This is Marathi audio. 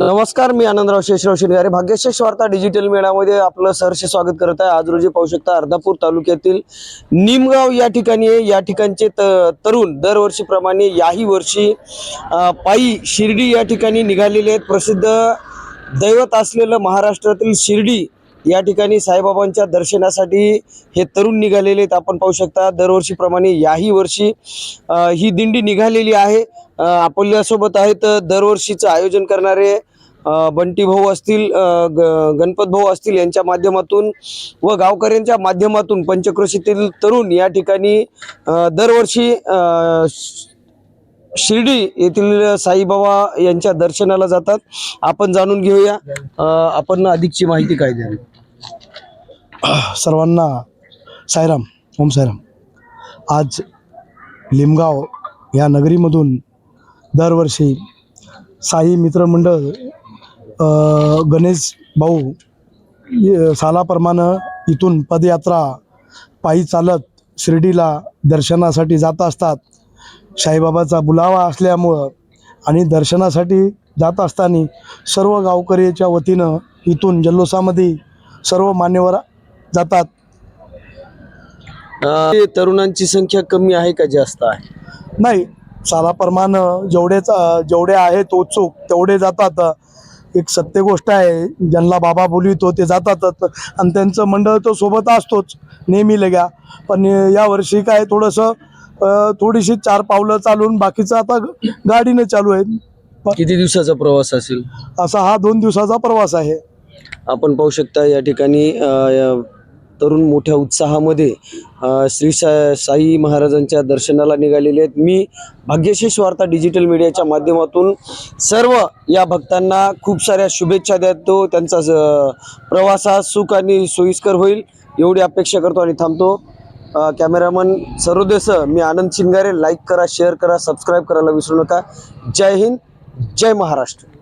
नमस्कार मी आनंदराव शेषराव शिरगारे भाग्यशेष वार्ता डिजिटल मेळामध्ये आपलं सहर्ष स्वागत करत आहे. आज रोजी पाहू शकता अर्धापूर तालुक्यातील निमगाव या ठिकाणी या ठिकाणचे त- तरुण दरवर्षीप्रमाणे याही वर्षी पायी शिर्डी या ठिकाणी निघालेले आहेत. प्रसिद्ध दैवत असलेलं महाराष्ट्रातील शिर्डी या ठिकाणी साईबाबांच्या दर्शनासाठी हे तरुण निघालेले आहेत. आपण पाहू शकता दरवर्षीप्रमाणे याही वर्षी ही दिंडी निघालेली आहे. आपल्यासोबत आहेत दरवर्षीचं आयोजन करणारे बंटी भाऊ असतील ग- गणपत भाऊ असतील यांच्या माध्यमातून व गावकऱ्यांच्या माध्यमातून पंचक्रोशीतील तरुण या ठिकाणी दरवर्षी शिर्डी येथील साईबाबा यांच्या दर्शनाला जातात. आपण जाणून घेऊया. आपण अधिकची माहिती काय द्यावी सर्वांना सायराम ओम सायराम. आज लिमगाव या नगरीमधून दरवर्षी साई मित्रमंडळ गणेश भाऊ सालाप्रमाणे इथून पदयात्रा पायी चालत शिर्डीला दर्शनासाठी जात असतात. साईबाबाचा बुलावा असल्यामुळं आणि दर्शनासाठी जात असताना सर्व गावकऱ्याच्या वतीनं इथून जल्लोषामध्ये सर्व मान्यवर जातात. तरुणांची संख्या कमी आहे का जास्त आहे? नाही सालाप्रमाणे जेवढेच जेवढे आहेत उत्सुक तेवढे जातात. एक सत्य गोष्ट आहे ज्यांना बाबा बोलितो ते जातातच आणि त्यांचं मंडळ तो सोबत असतोच नेहमी लग्या. पण यावर्षी काय थोडंसं थोडीशी चार पावलं चालून बाकीचं आता गाडीनं चालू आहे किती दिवसाचा प्रवास असेल? असा हा दोन दिवसाचा प्रवास आहे. आपण पाहू शकता या ठिकाणी तरुण मोठ्या उत्साहामध्ये श्री सा साई महाराजांच्या दर्शनाला निघालेले आहेत. मी भाग्यशेष वार्ता डिजिटल मीडियाच्या माध्यमातून सर्व या भक्तांना खूप साऱ्या शुभेच्छा देतो. त्यांचा ज- प्रवास हा सुख आणि सोयीस्कर होईल एवढी अपेक्षा करतो आणि थांबतो. कॅमेरामन सरोदेसह मी आनंद शिंगारे. लाईक करा शेअर करा सबस्क्राईब करायला विसरू नका. जय हिंद जय महाराष्ट्र.